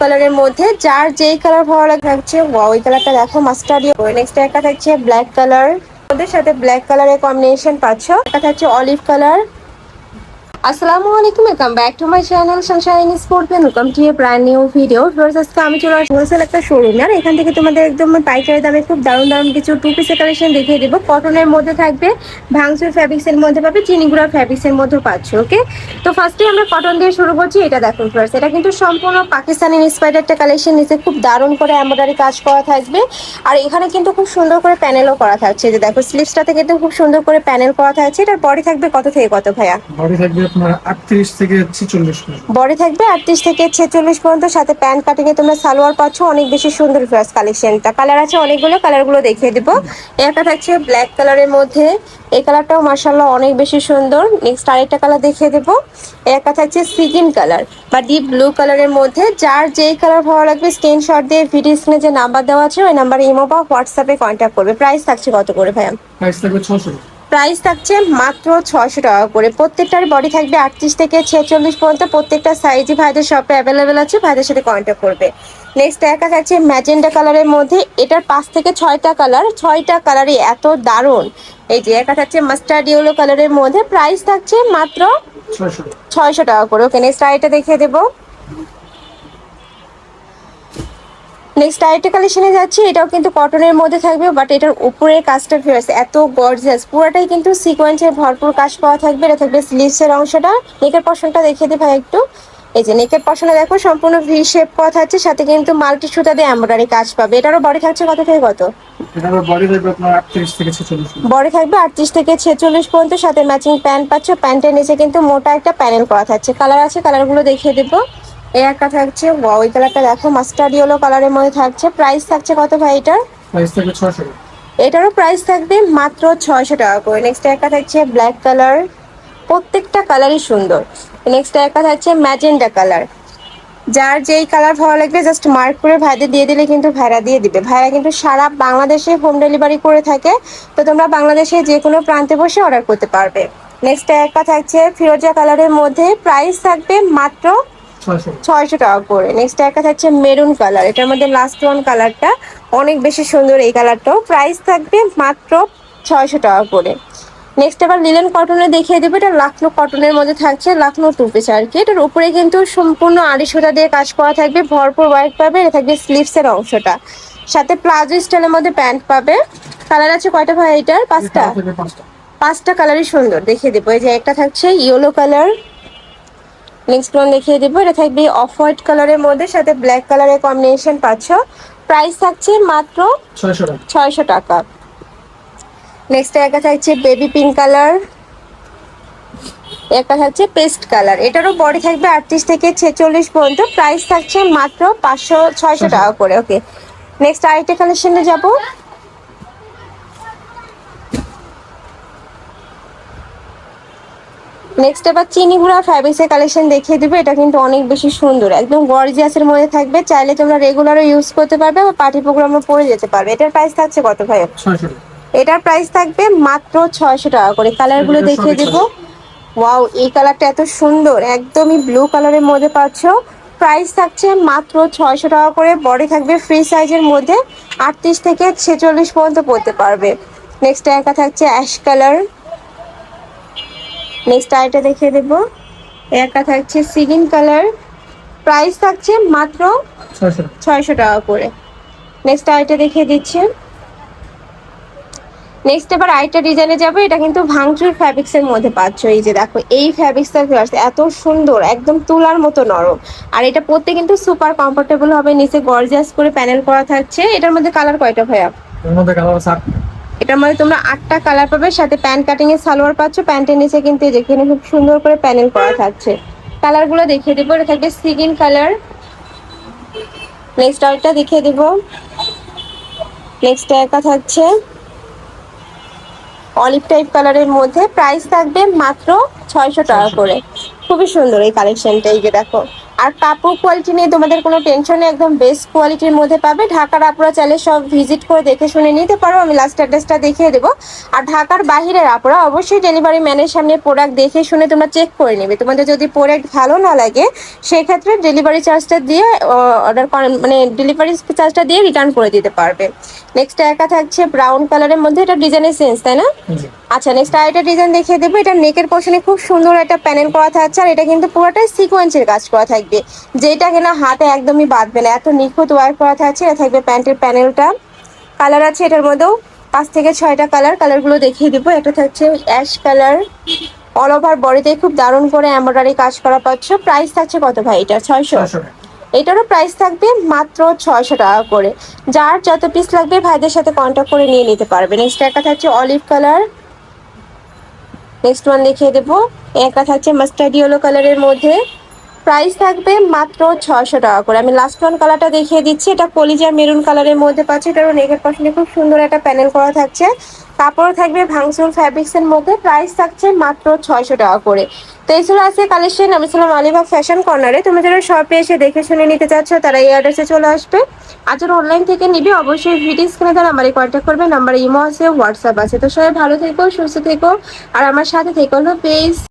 কালারের মধ্যে, যার যেই কালার ভালো লাগে ওই কালারটা দেখো মাস্টার্ড নেক্সট একটা থাকছে ব্ল্যাক কালার ওদের সাথে ব্ল্যাক কালারের কম্বিনেশন পাচ্ছ। একটা থাকছে অলিভ কালার আসসালামু আলাইকুম welcome back to my channel sunshine sport welcome to a brand new video first আজকে আমি চলে আসছি হোলসেল একটা শোরুম আর এখান থেকে তোমাদের একদম পাইকারি দামে খুব দারুণ দারুণ কিছু টু পিসের কালেকশন দেখিয়ে দেবো। কটনের মধ্যে থাকবে ভাংসুর ফ্যাব্রিক্সের মধ্যে পাবে, চিনিগুড়া ফ্যাব্রিক্সের মধ্যে পাচ্ছ ওকে তো ফার্স্টে আমরা কটন দিয়ে শুরু করছি, এটা দেখুন ফার্স্ট এটা কিন্তু সম্পূর্ণ পাকিস্তানি ইন্সপায়ার্ড একটা কালেকশন নিচে খুব দারুণ করে এমব্রয়ডারি কাজ করা থাকবে। আর এখানে কিন্তু খুব সুন্দর করে প্যানেলও করা থাকছে, যে দেখো স্লিভসটাতে কিন্তু খুব সুন্দর করে প্যানেল করা থাকছে, এটার বডি থাকবে কত থেকে কত, ভাইয়া? বডি থাকবে আপনার থেকে ছেচল্লিশ বডি থাকবে আটত্রিশ থেকে ছেচল্লিশ পর্যন্ত সাথে প্যান্ট কাটিং এ তোমরা সালোয়ার পাচ্ছ অনেক বেশি সুন্দর ড্রেস কালেকশনটা। কালার আছে অনেকগুলো কালারগুলো দেখিয়ে দিব। একটা থাকছে ব্ল্যাক কালারের মধ্যে। এই কালারটাও মার্শাল্লাহ অনেক বেশি সুন্দর। নেক্সট আরেকটা কালার দেখিয়ে দেবো। একটা থাকছে সিগিন কালার বা ডিপ ব্লু কালারের মধ্যে। যার যেই কালার ভালো লাগবে স্ক্রিনশট দিয়ে ভিডিও স্ক্রিনে যে নাম্বার দেওয়া আছে ওই নাম্বারে ইমো বা হোয়াটসঅ্যাপে কন্ট্যাক্ট করবে। প্রাইস থাকছে কত করে ভাইয়া? প্রাইস থাকবে ছশো প্রাইস থাকছে মাত্র ছয়শো টাকা করে। প্রত্যেকটার বডি থাকবে আটত্রিশ থেকে ছেচল্লিশ পর্যন্ত। প্রত্যেকটা সাইজই ভাইদের শপে অ্যাভেলেবেল আছে ভাইদের সাথে কন্ট্যাক্ট করবে। নেক্সট দেখা যাচ্ছে ম্যাজেন্ডা কালারের মধ্যে। এটার পাঁচ থেকে ছয়টা কালার ছয়টা কালারই এত দারুণ। এই যে একা যাচ্ছে মাস্টার্ড ইয়েলো কালারের মধ্যে। প্রাইস থাকছে মাত্র ছয়শো টাকা। করে। ওকে নেক্সট আইটা দেখিয়ে দেবো। নেক্সট আরেকটা কালেকশনে যাচ্ছি এটাও কিন্তু কটনের মধ্যে থাকবে বাট এটার উপরের কাজটা ফেরাস এত গর্জিয়াস পুরোটাই কিন্তু সিকোয়েন্সের ভরপুর কাজ পাওয়া থাকবে এটা থাকবে স্লিভসের অংশটা। নেকের পশনটা দেখিয়ে দিই ভাই একটু। এই যে নেকের পশনে দেখো সম্পূর্ণ ভি শেপ করা থাকছে সাথে কিন্তু মাল্টি সুতা দিয়ে এমব্রয়ডারি কাজ পাবে। এটারও বডি থাকছে কত থেকে কত? এটার বডি থাকবে আটত্রিশ থেকে ছেচল্লিশ বডি থাকবে আটত্রিশ থেকে ছেচল্লিশ পর্যন্ত সাথে ম্যাচিং প্যান্ট পাচ্ছ। প্যান্টের নিচে কিন্তু মোটা একটা প্যানেল করা থাকছে। কালার আছে কালারগুলো দেখিয়ে দেবো। এই একটা থাকছে ওয়াও এই কালারটা দেখো মাস্টার্ড ইয়েলো কালারের মধ্যে থাকছে। প্রাইস থাকছে কত ভাই এটার? প্রাইস থাকবে ছশো এটারও প্রাইস থাকবে মাত্র ছয়শো টাকা করে। নেক্সট একটা থাকছে ব্ল্যাক কালার প্রত্যেকটা কালারই সুন্দর। নেক্সট একটা থাকছে ম্যাজেন্ডা কালার যার যেই কালার ভালো লাগবে জাস্ট মার্ক করে ভাইদের দিয়ে দিলে কিন্তু ভাইরা দিয়ে দিবে। ভাইরা কিন্তু সারা বাংলাদেশে হোম ডেলিভারি করে থাকে। তো তোমরা বাংলাদেশে যে কোনো প্রান্তে বসে অর্ডার করতে পারবে। নেক্সট একটা থাকছে ফিরোজা কালারের মধ্যে প্রাইস থাকবে মাত্র ছয়শো। টাকা করে। নেক্সট একটা থাকছে মেরুন কালার এটার মধ্যে লাস্ট ওয়ান কালারটা অনেক বেশি সুন্দর এই কালারটাও প্রাইস থাকবে মাত্র ছয়শো টাকা করে। নেক্সট আবার লিলেন কটনে দেখিয়ে দেবো। এটা লাখনো কটনের মধ্যে থাকছে লাখনো টু পিস আর কি। এটার উপরে কিন্তু সম্পূর্ণ আড়ি সুতা দিয়ে কাজ করা থাকবে। ভরপুর ওয়াইট পাবে এটা থাকবে স্লিভসের অংশটা। সাথে প্লাজো স্টাইলের মধ্যে প্যান্ট পাবে। কালার আছে কয়টা ভাই এটার? পাঁচটা? পাঁচটা। কালারই সুন্দর। দেখিয়ে দেবো। এই যে একটা থাকছে ইয়েলো কালার নেক্সট ওয়ান দেখিয়ে দেবো। এটা থাকবে অফ হোয়াইট কালারের মধ্যে সাথে ব্ল্যাক কালারের কম্বিনেশন পাচ্ছ। প্রাইস থাকছে মাত্র ছয়শো টাকা। নেক্সট একটা থাকছে বেবি পিঙ্ক কালার একটা থাকছে পেস্ট কালার এটারও বডি থাকবে আটত্রিশ থেকে ছেচল্লিশ পর্যন্ত। প্রাইস থাকছে মাত্র পাঁচশো ছয়শো টাকা করে। ওকে নেক্সট আরেকটা কালেকশনে যাব। নেক্সট এবার চিনি গুঁড়া ফ্যাব্রিক্সের কালেকশন দেখিয়ে দিবে। এটা কিন্তু অনেক বেশি সুন্দর একদম গর্জিয়াসের মধ্যে থাকবে। চাইলে তোমরা রেগুলারও ইউজ করতে পারবে বা পার্টি প্রোগ্রামে পরে যেতে পারবে। এটার প্রাইস থাকছে কত ভাই? এটার প্রাইস থাকবে মাত্র ছয়শো টাকা করে। কালারগুলো দেখিয়ে দেবো। ওয়াও এই কালারটা এত সুন্দর একদমই ব্লু কালারের মধ্যে পাচ্ছ। প্রাইস থাকছে মাত্র ছয়শো টাকা করে। বডি থাকবে ফ্রি সাইজের মধ্যে। আটত্রিশ থেকে ছেচল্লিশ পর্যন্ত পড়তে পারবে। নেক্সট একা থাকছে অ্যাশ কালার নেক্সট আইটা দেখিয়ে দেবো। একা থাকছে সিগিন কালার। প্রাইস থাকছে মাত্র ছয়শো টাকা। করে। নেক্সট আইটা দেখিয়ে দিচ্ছি। নেক্সট এবার আইটা ডিজাইনে যাবে। এটা কিন্তু ভাঙচুর ফ্যাব্রিক্স এর মধ্যে পাচ্ছ। এই যে দেখো এই ফ্যাব্রিক্সটা এত সুন্দর একদম তুলার মতো নরম। আর এটা পরতে কিন্তু সুপার কমফোর্টেবল হবে। নিচে গর্জিয়াস করে প্যানেল করা থাকছে। এটার মধ্যে কালার কয়টা ভাইয়া? এর মধ্যে কালার আছে এটার মধ্যে তোমরা আটটা কালার পাবে, সাথে প্যান্ট কাটিং এর সালোয়ার পাচ্ছ। প্যান্টের নিচে কিন্তু এই যে এখানে খুব সুন্দর করে প্যানেল করা থাকছে। কালারগুলো দেখিয়ে দেবো, এটা থাকবে সিগিন কালার নেক্সট আরেকটা দেখিয়ে দেবো। নেক্সট একা থাকছে অলিভ টাইপ কালারের মধ্যে। প্রাইস থাকবে মাত্র ছয়শো টাকা করে। খুবই সুন্দর এই কালেকশনটা এই যে দেখো। আর কাপড় কোয়ালিটি নিয়ে তোমাদের কোনো টেনশন নেই একদম বেস্ট কোয়ালিটির মধ্যে পাবে। ঢাকার আপুরা চাইলে সব ভিজিট করে দেখে শুনে নিতে পারো আমি লাস্ট অ্যাড্রেসটা দেখিয়ে দেবো। আর ঢাকার বাহিরের আপুরা অবশ্যই ডেলিভারি ম্যানের সামনে প্রোডাক্ট দেখে শুনে তোমরা চেক করে নেবে। তোমাদের যদি প্রোডাক্ট ভালো না লাগে সেক্ষেত্রে ডেলিভারি চার্জটা দিয়ে অর্ডার মানে ডেলিভারি চার্জটা দিয়ে রিটার্ন করে দিতে পারবে। নেক্সট একা থাকছে ব্রাউন কালারের মধ্যে এটা ডিজাইনের সেন্স তাই না? আচ্ছা নেক্সট আরেকটা ডিজাইন দেখিয়ে দেবো এটা নেকের পোর্শনে খুব সুন্দর একটা প্যানেল করা থাকছে আর এটা কিন্তু পুরোটাই সিকোয়েন্সের কাজ করা থাকবে। যেটা কিনা হাতে একদমই বাঁধবে না। এত নিখুঁত ওয়ার্ক করা থাকছে এটা থাকবে প্যান্টের প্যানেলটা কালার আছে এটার মধ্যেও। পাঁচ থেকে ছয়টা কালার কালারগুলো দেখিয়ে দেবো। একটা থাকছে অ্যাশ কালার অল ওভার বডিতে খুব দারুণ করে এমব্রয়ডারি কাজ করা পাচ্ছ। প্রাইস থাকছে কত ভাই এটা? ছয়শো? এটারও প্রাইস থাকবে মাত্র ছয়শো টাকা করে। যার যত পিস লাগবে ভাইদের সাথে কন্ট্যাক্ট করে নিয়ে নিতে পারবে। নেক্সট একটা থাকছে অলিভ কালার নেক্সট ওয়ান দেখিয়ে দেবো। একটা থাকছে মাস্টার্ড ইয়েলো কালারের মধ্যে। প্রাইস থাকবে মাত্র ছশো টাকা করে। আমি লাস্ট ওয়ান কালারটা দেখিয়ে দিচ্ছি। এটা কলিজা মেরুন কালারের মধ্যে পাচ্ছি। এটারও নেকের পাশে খুব সুন্দর একটা প্যানেল করা থাকছে। কাপড় থাকবে ভাংসুর ফ্যাব্রিক্সের মধ্যে। প্রাইস থাকছে মাত্র ছয়শো টাকা করে। তো এই ছিল আছে কালেকশন আমি ছিলাম আলিবাগ ফ্যাশন কর্নারে তুমি যারা শপে এসে দেখে শুনে নিতে চাচ্ছ, তারা এই অ্যাড্রেসে চলে আসবে। আর যারা অনলাইন থেকে নিবে, অবশ্যই ভিডিও স্ক্রিনে তার নাম্বারে কন্ট্যাক্ট করবে। নাম্বারে ইমো আছে হোয়াটসঅ্যাপ আছে। তো সবাই ভালো থেকো, সুস্থ থেকো। আর আমার সাথে থেকো হলো পেজ